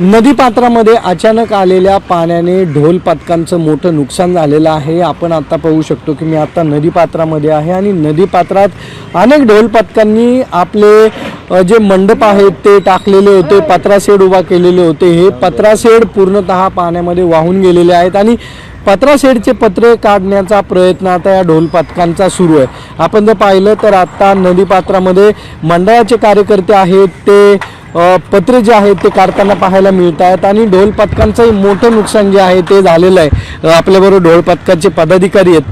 नदीपात्रामध्ये अचानक आलेल्या पाण्याने ढोल पथकांचं मोठं नुकसान झालेलं आहे. आपण आता पाहू शकतो की मी आता नदीपात्रामध्ये आहे आणि नदीपात्रात अनेक ढोल पथकांनी आपले जे मंडप आहेत ते टाकलेले होते पत्राशेड उभा केलेले होते. हे पत्राशेड पूर्णतः पाण्यामध्ये वाहून गेलेले आहेत आणि पत्राशेडचे पत्रे काढण्याचा प्रयत्न आता या ढोल पथकांचा सुरू आहे. आपण जर पाहिलं तर आता नदीपात्रामध्ये मंडळाचे कार्यकर्ते आहेत ते पत्रे जे आहेत ते काढताना पाहायला मिळत आहेत आणि ढोल पथकांचंही मोठं नुकसान जे आहे ते झालेलं आहे. आपल्याबरोबर ढोल पथकाचे पदाधिकारी आहेत.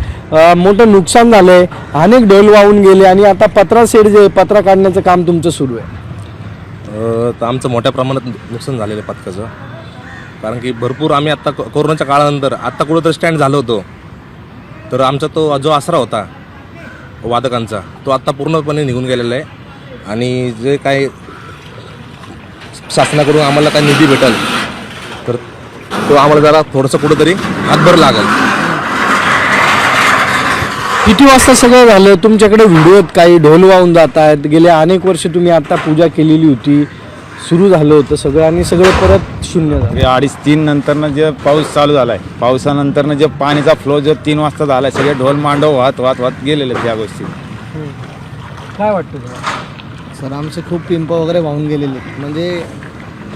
मोठं नुकसान झालं आहे अनेक ढोल वाहून गेले आणि आता पत्रा सेड जे पत्रा काढण्याचं काम तुमचं सुरू आहे. तर आमचं मोठ्या प्रमाणात नुकसान झालेलं आहे पथकाचं. कारण की भरपूर आम्ही आत्ता को- कोरोनाच्या काळानंतर आत्ता कुठं स्टँड झालो होतो. तर आमचा तो जो आसरा होता वादकांचा तो आत्ता पूर्णपणे निघून गेलेला आहे. आणि जे काय शासनाकडून आम्हाला काय निधी भेटेल. तर तो आम्हाला जरा थोडंसं कुठंतरी हातभर लागेल. किती वाजता सगळं झालं? तुमच्याकडे व्हिडिओ आहेत काही ढोल वाहून जात आहेत. गेले अनेक वर्ष तुम्ही आता पूजा केलेली होती. सुरू झालं होतं सगळं आणि सगळं परत शून्य झालं. अडीच तीन नंतरनं जे पाऊस चालू झालाय. पावसानंतरनं जे पाणीचा फ्लो जो तीन वाजता झालाय सगळे ढोल मांडव वाहत वाहत वाहत गेलेले आहेत या गोष्टी. काय वाटतं? सर आमचे खूप पिंप वगैरे वाहून गेलेले आहेत. म्हणजे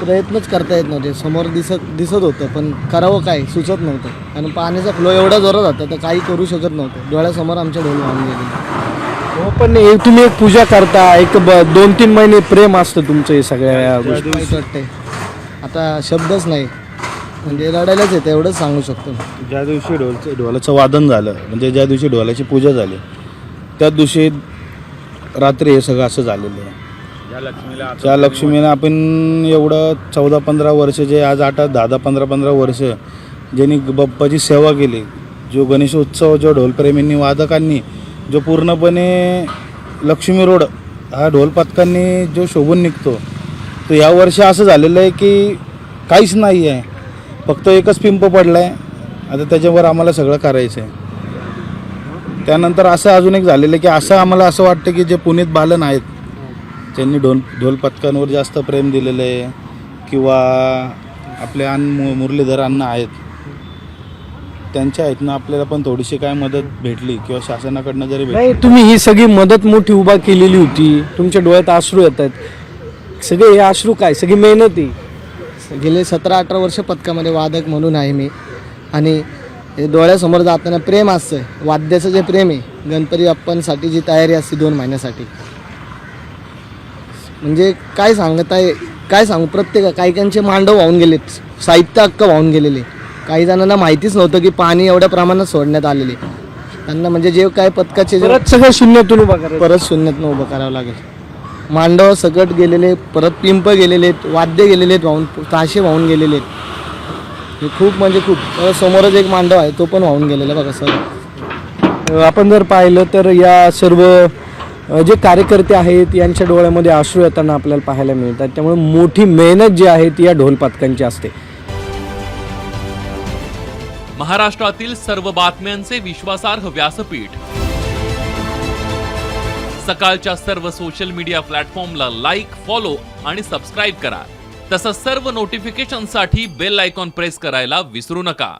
प्रयत्नच करता येत नव्हते. समोर दिसत दिसत होतं पण करावं काय? सुचत नव्हतं. आणि पाण्याचा फ्लो एवढा जोरात होता तर काही करू शकत नव्हतं. डोळ्यासमोर आमचे ढोल वाहून गेलेले हो पण एक तुम्ही एक पूजा करता एक ब- दोन तीन महिने प्रेम असतं तुमचं हे सगळ्या गोष्टी. वाईट वाटतंय. आता शब्दच नाही. म्हणजे रडायलाच येतं एवढंच सांगू शकतो. ज्या दिवशी ढोलचं ढोलाचं वादन झालं म्हणजे ज्या दिवशी ढोलाची पूजा झाली त्या दिवशी रात्री हे सगळं असं झालेलं आहे. त्या लक्ष्मीनं आपण एवढं चौदा पंधरा वर्ष जे आज आठ दहा दहा पंधरा पंधरा वर्ष ज्यांनी बाप्पाची सेवा केली जो गणेश उत्सव जो ढोलप्रेमींनी वादकांनी जो पूर्णपणे लक्ष्मी रोड हा ढोलपथकांनी जो शोभून निघतो तर या वर्षी असं झालेलं आहे की काहीच नाही आहे. फक्त एकच पिंप पडला आहे आता त्याच्यावर आम्हाला सगळं करायचं आहे त्यानंतर असं अजून एक झालेलं आहे की असं आम्हाला असं वाटतं की जे पुणेत बालन आहेत त्यांनी ढोल ढोल पथकांवर जास्त प्रेम दिलेलं आहे किंवा आपले अन्न मु- मुरलीधर अण्णा आहेत. त्यांच्या आहेत ना आपल्याला पण थोडीशी काय मदत भेटली किंवा शासनाकडनं जरी भेटली. नाही तुम्ही ही सगळी मदत मोठी उभा केलेली होती. तुमच्या डोळ्यात अश्रू येत आहेत. सगळे हे अश्रू काय? सगळी मेहनत आहे. गेले सतरा अठरा वर्ष पथकामध्ये वादक म्हणून आहे मी. आणि हे डोळ्यासमोर जाताना प्रेम असतं वाद्याचं जे प्रेम आहे गणपती बाप्पांसाठी जी तयारी असते दोन महिन्यासाठी म्हणजे काय सांगत आहे काय सांगू? प्रत्येक काही काहींचे मांडव वाहून गेलेत. साहित्य हक्क वाहून गेलेले. काही जणांना माहितीच नव्हतं की पाणी एवढ्या प्रमाणात सोडण्यात आलेले. त्यांना म्हणजे जे काय पथकाचे जे परत सगळं शून्यातून उभा करायचं. परत शून्यातनं उभं करावं लागेल. मांडव सकट गेलेले परत पिंप गेलेले आहेत वाद्य गेलेले आहेत वाहून ताशे वाहून गेलेले. आहेत हे खूप म्हणजे खूप. अ, समोरच एक मांडव आहे तो पण वाहून गेलेला बघा सर. आपण जर पाहिलं तर या सर्व जे कार्यकर्ते आहेत यांच्या डोळ्यामध्ये आश्रू येताना आपल्याला पाहायला मिळतात. त्यामुळे मोठी मेहनत जी आहे ती या ढोलपातकांची असते. महाराष्ट्रातील सर्व बातम्यांचे विश्वासार्ह व्यासपीठ. सकाळच्या सर्व सोशल मीडिया प्लॅटफॉर्मला लाईक फॉलो आणि सबस्क्राईब करा. तसंच सर्व नोटिफिकेशनसाठी बेल आयकॉन प्रेस करायला विसरू नका.